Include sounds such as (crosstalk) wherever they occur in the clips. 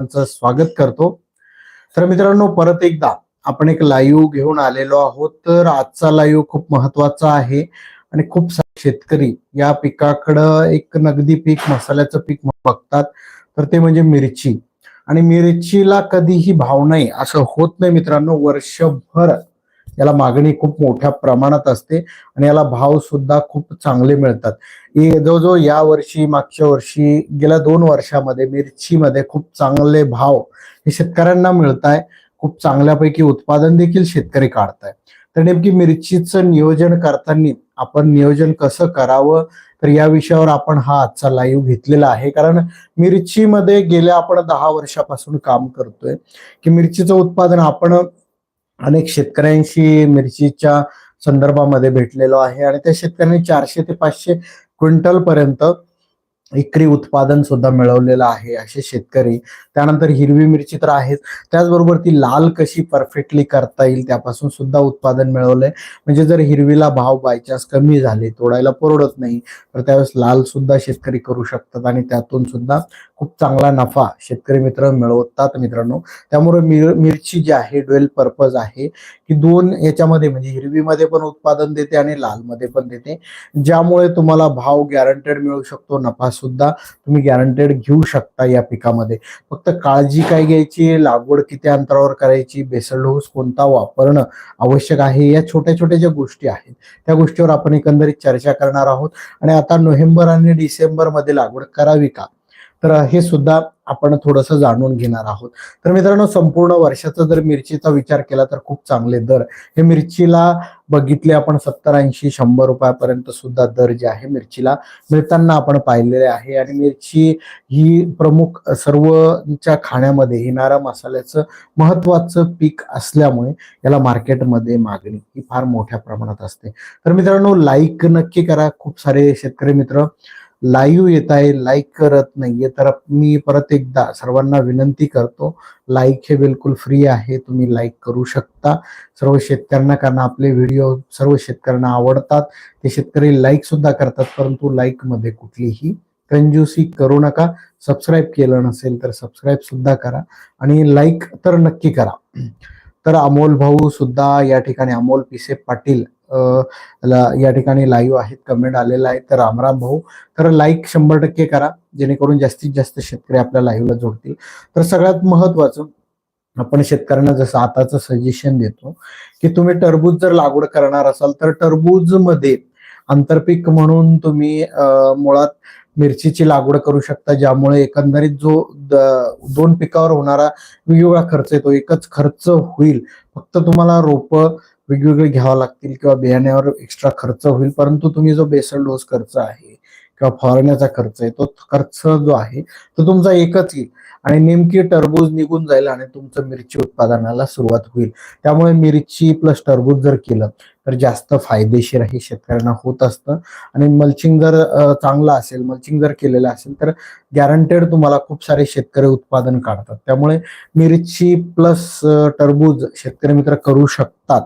सर्वांचं स्वागत करतो. तर मित्रांनो परत एकदा आपण एक लाईव्ह घेऊन आलेलो आहोत. तर आजचा लाईव्ह खूप महत्त्वाचा आहे आणि खूप सारे शेतकरी या पिकाकडं एक नगदी पीक मसाल्याचं पीक बघतात. तर ते म्हणजे मिरची. आणि मिरचीला कधीही भाव नाही असं होत नाही मित्रांनो. वर्षभर याला मागणी खूप मोठ्या प्रमाणात असते आणि याला भाव सुद्धा खूप चांगले मिळतात. हे जवळजवळ या वर्षी मागच्या वर्षी गेल्या दोन वर्षामध्ये मिरचीमध्ये खूप चांगले भाव हे शेतकऱ्यांना मिळत आहे खूप चांगल्यापैकी उत्पादन देखील शेतकरी काढताय. तर नेमकी मिरचीचं नियोजन करताना आपण नियोजन कसं करावं? तर या विषयावर आपण हा आजचा लाईव्ह घेतलेला आहे. कारण मिरचीमध्ये गेल्या आपण दहा वर्षापासून काम करतोय की मिरचीचं उत्पादन आपण अनेक शेतकऱ्यांशी मिरचीच्या संदर्भामध्ये भेटलेलो आहे. आणि त्या शेतकऱ्यांनी चारशे ते पाचशे क्विंटल पर्यंत एकरी उत्पादन सुद्धा मिळवलेलं आहे असे शेतकरी. त्यानंतर हिरवी मिरची तर आहेच. त्याचबरोबर ती लाल कशी परफेक्टली करता येईल त्यापासून सुद्धा उत्पादन मिळवलंय. म्हणजे जर हिरवीला भाव बायचान्स कमी झाले तोडायला परवडत नाही तर त्यावेळेस लाल सुद्धा शेतकरी करू शकतात आणि त्यातून सुद्धा खूप चांगला नफा शेतकरी मित्र मिळवतात मित्रांनो. त्यामुळे मिर मिरची जी आहे डुएल पर्पज आहे की दोन याच्यामध्ये म्हणजे हिरवीमध्ये पण उत्पादन देते आणि लालमध्ये पण देते. ज्यामुळे तुम्हाला भाव गॅरंटेड मिळू शकतो नफा सुद्धा तुम्ही गॅरंटेड घेऊ शकता या पिकामध्ये. फक्त काळजी काय घ्यायची लागवड किती अंतरावर करायची बेसल डोस कोणता वापरणं आवश्यक आहे या छोट्या छोट्या ज्या गोष्टी आहेत त्या गोष्टीवर आपण एकंदरीत चर्चा करणार आहोत. आणि आता नोव्हेंबर आणि डिसेंबरमध्ये लागवड करावी का? तर हे सुद्धा आपण थोडंसं जाणून घेणार आहोत. तर मित्रांनो संपूर्ण वर्षाचा जर मिरचीचा विचार केला तर खूप चांगले दर. हे मिरचीला बघितले आपण सत्तर ऐंशी शंभर रुपयापर्यंत सुद्धा दर जे आहे मिरचीला मिळताना आपण पाहिलेले आहे. आणि मिरची ही प्रमुख सर्वच्या खाण्यामध्ये येणाऱ्या मसाल्याचं महत्वाचं पीक असल्यामुळे याला मार्केटमध्ये मागणी ही फार मोठ्या प्रमाणात असते. तर मित्रांनो लाईक नक्की करा. खूप सारे शेतकरी मित्र लाईव्ह येत आहे लाईक करत नाहीये तर मी परत एकदा सर्वांना विनंती करतो लाईक हे बिलकुल फ्री आहे तुम्ही लाईक करू शकता. सर्व शेतकऱ्यांना कारण आपले व्हिडिओ सर्व शेतकऱ्यांना आवडतात ते शेतकरी लाईक सुद्धा करतात परंतु लाईकमध्ये कुठलीही कंजूसी करू नका. सबस्क्राईब केलं नसेल तर सबस्क्राईब सुद्धा करा आणि लाईक तर नक्की करा. तर अमोल भाऊ सुद्धा या ठिकाणी अमोल पिसे पाटील ला- या ठिकाणी लाईव्ह आहेत कमेंट आलेला आहे तर रामराम भाऊ तर लाईक शंभर टक्के करा जेणेकरून जास्तीत जास्त शेतकरी आपल्या लाईव्हला जोडतील. तर सगळ्यात महत्वाचं आपण शेतकऱ्यांना जसं आताचं सजेशन देतो की तुम्ही टरबूज जर लागवड करणार असाल तर टरबूजमध्ये आंतरपीक म्हणून तुम्ही मुळात मिरचीची लागवड करू शकता ज्यामुळे एकंदरीत जो दोन पिकावर होणारा वेगवेगळा खर्च येतो एकच खर्च होईल. फक्त तुम्हाला रोप वेगवेगळे घ्यावं लागतील किंवा बियाण्यावर एक्स्ट्रा खर्च होईल परंतु तुम्ही जो बेसल डोस खर्च आहे किंवा फवारण्याचा खर्च आहे तो खर्च जो आहे तो तुमचा एकच येईल आणि नेमकी टरबूज निघून जाईल आणि तुमचं मिरची उत्पादनाला सुरुवात होईल. त्यामुळे मिरची प्लस टरबूज जर केलं तर जास्त फायदेशीर हे शेतकऱ्यांना होत असतं. आणि मल्चिंग जर चांगलं असेल मल्चिंग जर केलेलं असेल तर गॅरंटेड तुम्हाला खूप सारे शेतकरी उत्पादन काढतात. त्यामुळे मिरची प्लस टरबूज शेतकरी मित्र करू शकतात.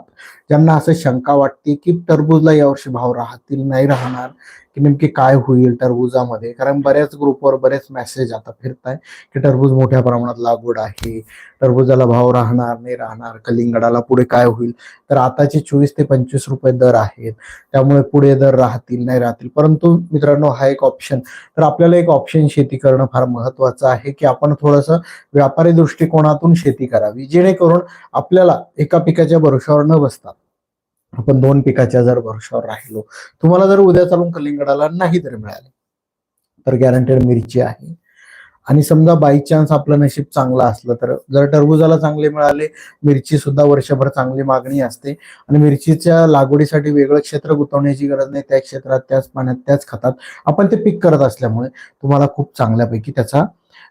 ज्यांना असं शंका वाटते की टरबूजला यावर्षी भाव राहतील नाही राहणार की नेमकी काय होईल टरबुजामध्ये? कारण बऱ्याच ग्रुपवर बरेच मेसेज आता फिरताय की टरबूज मोठ्या प्रमाणात लागवड आहे. टरबुजाला भाव राहणार नाही राहणार कलिंगडाला पुढे काय होईल? तर आताचे चोवीस ते पंचवीस रुपये दर आहेत. त्यामुळे पुढे दर राहतील नाही राहतील. परंतु मित्रांनो हा एक ऑप्शन तर आपल्याला एक ऑप्शन शेती करणं फार महत्वाचं आहे की आपण थोडंसं व्यापारी दृष्टिकोनातून शेती करावी. जेणेकरून आपल्याला एका पिकाच्या भरोशावर न बसता आपण दोन पिकाच्या जर भरोशावर राहिलो तुम्हाला जर उद्या चालून कलिंगडाला नाही तर मिळाले तर गॅरंटेड मिरची आहे. आणि समजा बाय चान्स आपलं नशीब चांगलं असलं तर जर टरबुजाला चांगले मिळाले मिरची सुद्धा वर्षभर चांगली मागणी असते. आणि मिरचीच्या लागवडीसाठी वेगळं क्षेत्र गुंतवण्याची गरज नाही त्या क्षेत्रात त्याच पाण्यात त्याच खतात आपण ते पीक करत असल्यामुळे तुम्हाला खूप चांगल्यापैकी त्याचा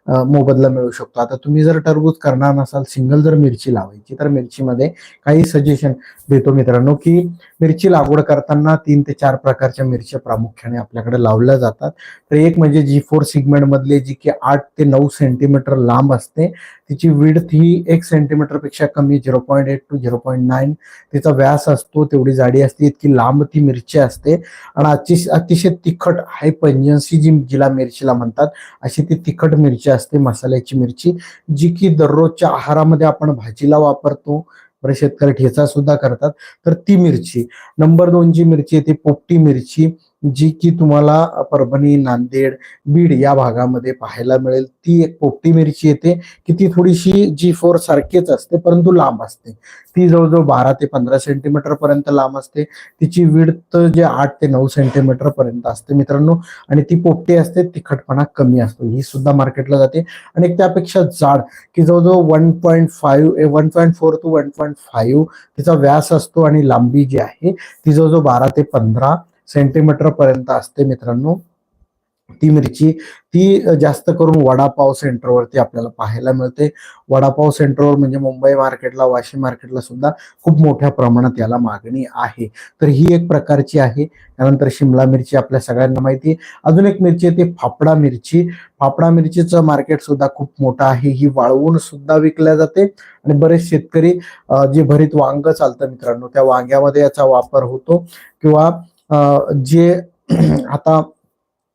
मोबदला मिळू शकतो. आता तुम्ही जर टरबूज करणार नसाल सिंगल जर मिरची लावायची तर मिरचीमध्ये काही सजेशन देतो मित्रांनो की मिरची लागवड करताना तीन ते चार प्रकारच्या मिरच्या प्रामुख्याने आपल्याकडे लावल्या जातात. तर एक म्हणजे जी फोर सिगमेंट मधले जी की आठ ते नऊ सेंटीमीटर लांब असते. तिची विड्थ ही एक सेंटीमीटरपेक्षा कमी zero point eight two zero point nine तिचा व्यास असतो तेवढी जाडी असते इतकी लांब ती मिरची असते. आणि अतिशय अतिशय तिखट हाय पंजन्सी जी जिला मिरचीला म्हणतात अशी ती तिखट मिरची असते मसाल्याची मिरची जी की दररोजच्या आहारामध्ये आपण भाजीला वापरतो. बरे शेतकरी ठेचा सुद्धा करतात. तर ती मिरची नंबर दोनची मिरची आहे ती पोपटी मिरची. जी की तुम्हाला परभणी नांदेड बीड या भागामध्ये पाहायला मिळेल. ती एक पोपटी मिरची येते. की ती थोडीशी जी फोर सारखीच असते परंतु लांब असते. ती जवळजवळ बारा ते पंधरा सेंटीमीटर पर्यंत लांब असते. तिची विडत जे आठ ते नऊ सेंटीमीटर पर्यंत असते मित्रांनो. आणि ती पोपटी असते तिखटपणा कमी असतो. ही सुद्धा मार्केटला जाते. आणि एक त्यापेक्षा जाड की जवळजवळ one point five one point four two one point five तिचा व्यास असतो आणि लांबी जी आहे ती जवळजवळ बारा ते पंधरा सेंटीमीटर पर्यंत असते मित्रांनो. ती मिरची ती जास्त करून वडापाव सेंटरवरती आपल्याला पाहायला मिळते. वडापाव सेंटरवर म्हणजे मुंबई मार्केटला वाशी मार्केटला सुद्धा खूप मोठ्या प्रमाणात याला मागणी आहे. तर ही एक प्रकारची आहे. त्यानंतर शिमला मिरची आपल्या सगळ्यांना माहिती आहे. अजून एक मिरची आहे ती फाफडा मिरची. फाफडा मिरचीचं मार्केट सुद्धा खूप मोठं आहे. ही वाळवून सुद्धा विकल्या जाते. आणि बरेच शेतकरी जे भरीत वांग चालतं मित्रांनो त्या वांग्यामध्ये याचा वापर होतो. किंवा जे (clears throat) आता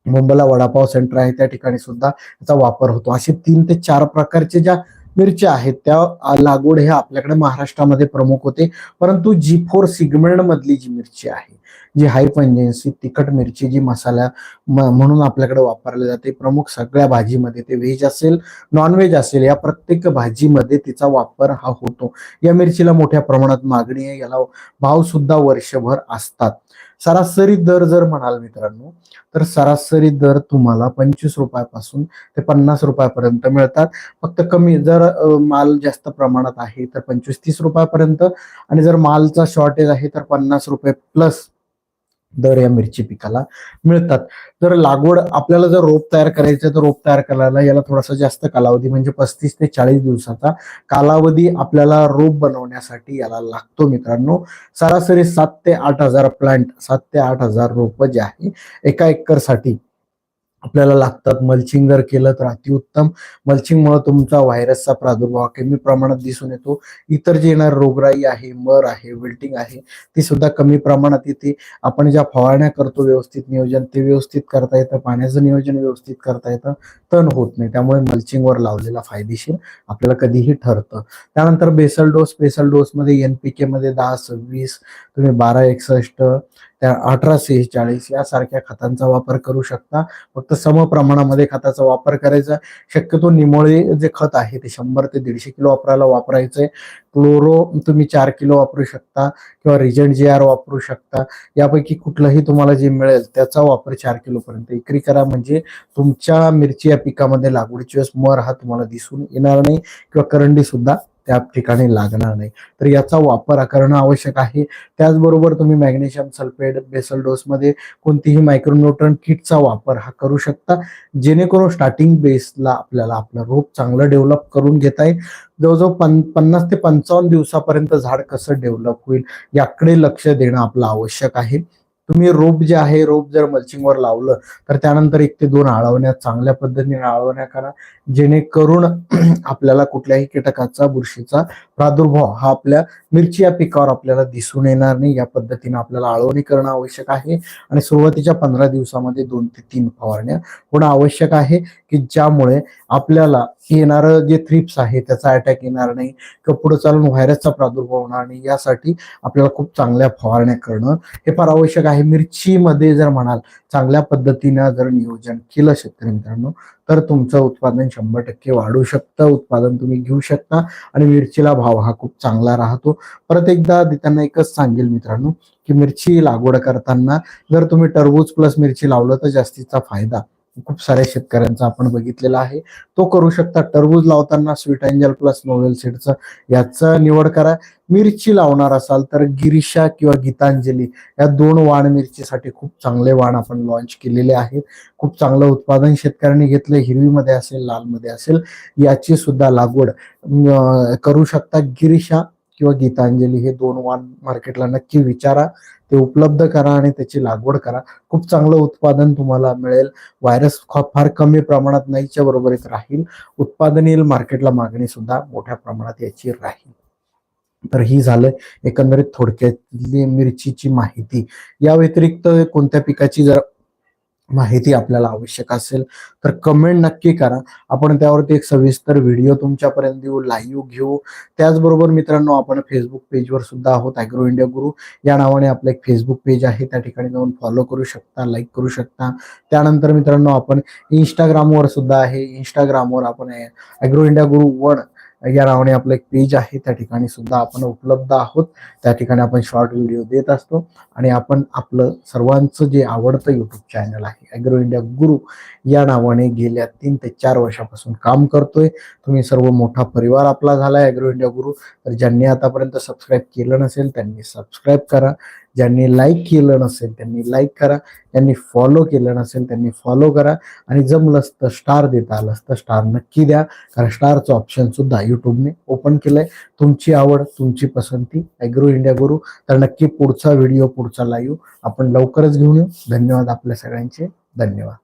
मुंबईला वडापाव सेंटर आहे त्या ठिकाणी सुद्धा त्याचा वापर होतो. असे तीन ते चार प्रकारचे ज्या मिरच्या आहेत त्या लागवड ह्या आपल्याकडे महाराष्ट्रामध्ये प्रमुख होते. परंतु जी फोर सिगमेंट मधली जी मिरची आहे जी हाय पंजेन्सी तिखट मिरची जी मसाला म्हणून आपल्याकडे वापरली जाते प्रमुख सगळ्या भाजीमध्ये ते व्हेज असेल नॉनव्हेज असेल या प्रत्येक भाजीमध्ये तिचा वापर हा होतो. या मिरचीला मोठ्या प्रमाणात मागणी आहे याला भाव सुद्धा वर्षभर असतात. सरासरी दर जर म्हणाल मित्रांनो तर सरासरी दर तुम्हाला पंचवीस रुपयापासून ते पन्नास रुपयापर्यंत मिळतात. फक्त कमी जर माल जास्त प्रमाणात आहे तर पंचवीस तीस रुपयापर्यंत. आणि जर मालचा शॉर्टेज आहे तर पन्नास रुपये प्लस दर या मिरची पिकाला मिळतात. तर लागवड आपल्याला जर रोप तयार करायचं तर रोप तयार करायला याला थोडासा जास्त कालावधी म्हणजे पस्तीस ते चाळीस दिवसाचा कालावधी आपल्याला रोप बनवण्यासाठी याला लागतो मित्रांनो. सरासरी सात ते आठ हजार प्लांट सात ते आठ हजार रोप जे आहे एका एकरसाठी आपल्याला लागतात. मल्चिंग जर केलं तर अतिउत्तम. मल्चिंगमुळे तुमचा व्हायरसचा प्रादुर्भाव कमी प्रमाणात दिसून येतो. इतर जे येणार रोगराई आहे मर आहे विल्टिंग आहे ती सुद्धा कमी प्रमाणात येते. आपण ज्या फवारण्या करतो व्यवस्थित नियोजन ते व्यवस्थित करता येतं. पाण्याचं नियोजन व्यवस्थित करता येतं. तण होत नाही. त्यामुळे मल्चिंगवर लावलेला फायदेशीर आपल्याला कधीही ठरतं. त्यानंतर बेसल डोस बेसल डोसमध्ये एन पी मध्ये दहा सव्वीस तुम्ही बारा एकसष्ट त्या अठरा सेहेचाळीस यासारख्या खतांचा वापर करू शकता. फक्त सम प्रमाणामध्ये खताचा वापर करायचा. शक्यतो निमोळे जे खत आहे ते शंभर ते दीडशे किलो वापरायला वापरायचंय क्लोरो तुम्ही चार किलो वापरू शकता किंवा रिजंट जी आर वापरू शकता. यापैकी कुठलंही तुम्हाला जे मिळेल त्याचा वापर चार किलो पर्यंत करा. म्हणजे तुमच्या मिरची या पिकामध्ये लागवडीची वेळेस मर हा तुम्हाला दिसून येणार नाही किंवा करंडी सुद्धा त्या ठिकाणी लागणार नाही. तर याचा वापर करणं आवश्यक आहे. त्याचबरोबर तुम्ही मॅग्नेशियम सल्फेट बेसल डोसमध्ये कोणतीही मायक्रोन्यूट्रन किटचा वापर हा करू शकता. जेणेकरून स्टार्टिंग बेसला आपल्याला आपलं रोप चांगलं डेव्हलप करून घेता येईल. जवळजवळ पन पन्नास ते पंचावन्न दिवसापर्यंत झाड कसं डेव्हलप होईल याकडे लक्ष देणं आपलं आवश्यक आहे. तुम्ही रोप जे आहे रोप जर मल्चिंगवर लावलं तर त्यानंतर एक ते दोन आळवण्या चांगल्या पद्धतीने आळवण्या करा. जेणेकरून (clears throat) आपल्याला कुठल्याही कीटकाचा बुरशीचा प्रादुर्भाव हा आपल्या मिरची या पिकावर आपल्याला दिसून येणार नाही. या पद्धतीने आपल्याला आळवणी करणं आवश्यक आहे. आणि सुरुवातीच्या पंधरा दिवसामध्ये दोन ते तीन फवारण्या होणं आवश्यक आहे की ज्यामुळे आपल्याला येणारं जे थ्रिप्स आहे त्याचा अटॅक येणार नाही किंवा पुढे चालून व्हायरसचा प्रादुर्भाव होणार नाही. यासाठी आपल्याला खूप चांगल्या फवारण्या करणं हे फार आवश्यक आहे. मिरचीमध्ये जर म्हणाल चांगल्या पद्धतीनं जर नियोजन केलं शेतकरी मित्रांनो तर तुमचं उत्पादन शंभर टक्के वाढू शकतं. उत्पादन तुम्ही घेऊ शकता आणि मिरचीला भाव हा खूप चांगला राहतो. परत एकदा त्यांना एकच सांगेल मित्रांनो की मिरची लागवड करताना जर तुम्ही टरबूज प्लस मिरची लावलं तर जास्तीचा फायदा खूप साऱ्या शेतकऱ्यांचा आपण बघितलेला आहे. तो करू शकता. टरबूज लावताना स्वीट अँजल प्लस नोवेल सीडचं याचं निवड करा. मिरची लावणार असाल तर गिरीशा किंवा गीतांजली या दोन वाण मिरचीसाठी खूप चांगले वाण आपण लॉन्च केलेले आहेत. खूप चांगलं उत्पादन शेतकऱ्यांनी घेतलं हिरवीमध्ये असेल लालमध्ये असेल याची सुद्धा लागवड करू शकता. गिरीशा किंवा गीतांजली हे दोन वाण मार्केटला नक्की विचारा. ते उपलब्ध करा आणि त्याची लागवड करा. खूप चांगलं उत्पादन तुम्हाला मिळेल. व्हायरस फार कमी प्रमाणात नाहीच्या बरोबरीत राहील. उत्पादन येईल मार्केटला मागणी सुद्धा मोठ्या प्रमाणात याची राहील. तर ही झालं एकंदरीत थोडक्यातली मिरचीची माहिती. या व्यतिरिक्त कोणत्या पिकाची जर माहिती आपल्याला आवश्यक असेल तर कमेंट नक्की करा. आपण त्यावरती एक सविस्तर व्हिडिओ तुमच्यापर्यंत देऊ लाईव्ह घेऊ. त्याचबरोबर मित्रांनो आपण फेसबुक पेजवर सुद्धा आहोत अॅग्रो इंडिया गुरु या नावाने आपलं एक फेसबुक पेज आहे. त्या ठिकाणी जाऊन फॉलो करू शकता लाईक करू शकता. त्यानंतर मित्रांनो आपण इंस्टाग्रामवर सुद्धा आहे. इंस्टाग्रामवर आपण अॅग्रो इंडिया गुरु वन या नावाने आपलं एक पेज आहे. त्या ठिकाणी सुद्धा आपण उपलब्ध आहोत. त्या ठिकाणी आपण शॉर्ट व्हिडिओ देत असतो. आणि आपण आपलं सर्वांचं जे आवडतं युट्यूब चॅनल आहे अॅग्रो इंडिया गुरु या नावाने गेल्या तीन ते चार वर्षापासून काम करतोय. तुम्ही सर्व मोठा परिवार आपला झाला आहे अॅग्रो इंडिया गुरु तर ज्यांनी आतापर्यंत सबस्क्राईब केलं नसेल त्यांनी सबस्क्राईब करा. ज्यांनी लाईक केलं नसेल त्यांनी लाईक करा. ज्यांनी फॉलो केलं नसेल त्यांनी फॉलो करा. आणि जमलंच तर स्टार देता आलंच तर स्टार नक्की द्या. कारण स्टारचं ऑप्शन सुद्धा युट्यूबने ओपन केलंय. तुमची आवड तुमची पसंती अॅग्रो इंडिया गुरु. तर नक्की पुढचा व्हिडिओ पुढचा लाईव्ह आपण लवकरच घेऊन येऊ. धन्यवाद आपल्या सगळ्यांचे. धन्यवाद.